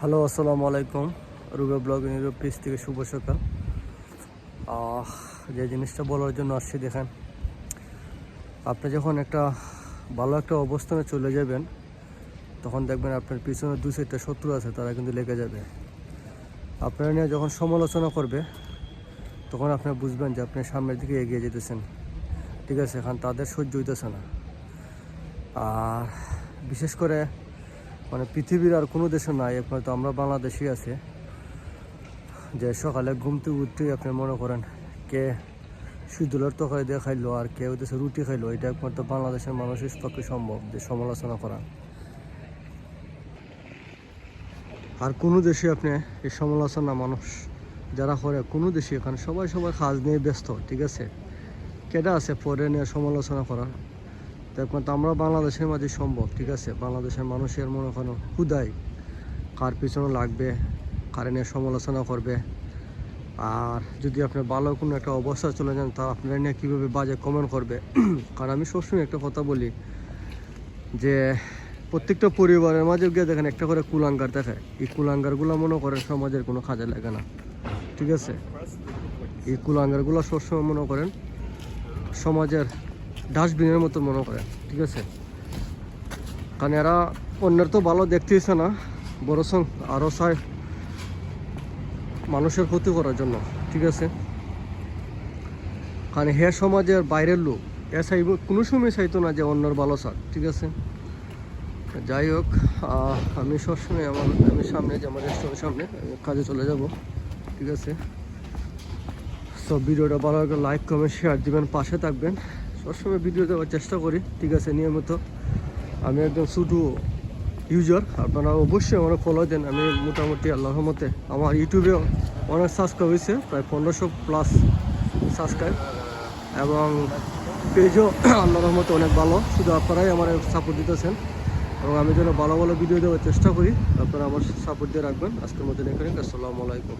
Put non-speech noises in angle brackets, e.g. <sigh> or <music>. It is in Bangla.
হ্যালো, আসসালামু আলাইকুম। রুবে ব্লগ ইউরোপ পেজ থেকে শুভ সকাল। যে জিনিসটা বলার জন্য আসছি, দেখেন। আপনি যখন একটা ভালো একটা অবস্থানে চলে যাবেন, তখন দেখবেন আপনার পিছনে দু চারটা শত্রু আছে, তারা কিন্তু লেগে যাবে। আপনারা নিয়ে যখন সমালোচনা করবে, তখন আপনি বুঝবেন যে আপনি সামনের দিকে এগিয়ে যেতেছেন। ঠিক আছে এখন তাদের সহ্য হইতেছে না। আর বিশেষ করে মানে পৃথিবীর আর কোনো দেশে নাই একমাত্র আমরা বাংলাদেশই আছে। যে সকালে ঘুম থেকে উঠতেই আপনি মনে করেন কে সুদুলের তরকারি দিয়ে খাইলো আর কেউ দেশে রুটি খাইলো, এটা একমাত্র বাংলাদেশের মানুষের পক্ষে সম্ভব যে সমালোচনা করা। আর কোনো দেশে আপনি এই সমালোচনা মানুষ যারা করে, কোনো দেশে এখানে সবাই সবাই কাজ নিয়ে ব্যস্ত, ঠিক আছে? কেটা আছে পরে নিয়ে সমালোচনা করার? তো একমাত্র আমরা বাংলাদেশের মাঝে সম্ভব, ঠিক আছে? বাংলাদেশের মানুষের মনে করেন হুদাই কার পিছনে লাগবে, কারে নিয়ে সমালোচনা করবে? আর যদি আপনি ভালো কোনো একটা অবস্থা চলে যান, তা আপনারা নিয়ে কীভাবে বাজে কমেন্ট করবে? <clears throat> কারণ আমি সবসময় একটা কথা বলি যে, প্রত্যেকটা পরিবারের মাঝে গিয়ে দেখেন একটা করে কুলাঙ্গার দেখে। এই কুলাঙ্গারগুলো মনে করেন সমাজের কোনো কাজে লাগে না, ঠিক আছে? এই কুলাঙ্গারগুলো সবসময় মনে করেন সমাজের ডাস্টবিনের মতো মনে করে, ঠিক আছে? কারণ এরা অন্যের তো ভালো দেখতেইছে না, বরং আরও চায় মানুষের ক্ষতি করার জন্য, ঠিক আছে? কারণ হে সমাজের বাইরের লোক, এ চাইব, কোনো সময় চাইতো না যে অন্যের ভালো চাক, ঠিক আছে? যাই হোক আমি সবসময় আমার, আমি সামনে, যে আমার রেস্টুরেন্টের সামনে কাজে চলে যাব, ঠিক আছে? সব ভিডিওটা ভালো লাইক কমেন্ট শেয়ার দিবেন, পাশে থাকবেন। সবসময় ভিডিও দেওয়ার চেষ্টা করি, ঠিক আছে, নিয়মিত। আমি একদম শুধু ইউজার আপনারা অবশ্যই আমার ফলো দেন। আমি মোটামুটি আল্লাহর রহমতে আমার ইউটিউবেও অনেক সাবস্ক্রাইব হয়েছে, প্রায় পনেরোশো প্লাস সাবস্ক্রাইব এবং পেজও <clears throat> আল্লাহর রহমতে অনেক ভালো, শুধু আপনারাই আমার সাপোর্ট দিতেছেন। এবং আমি যেন ভালো ভালো ভিডিও দেওয়ার চেষ্টা করি, আপনারা আমার সাপোর্ট দিয়ে রাখবেন। আজকের মধ্যে এখানে, আসসালামু আলাইকুম।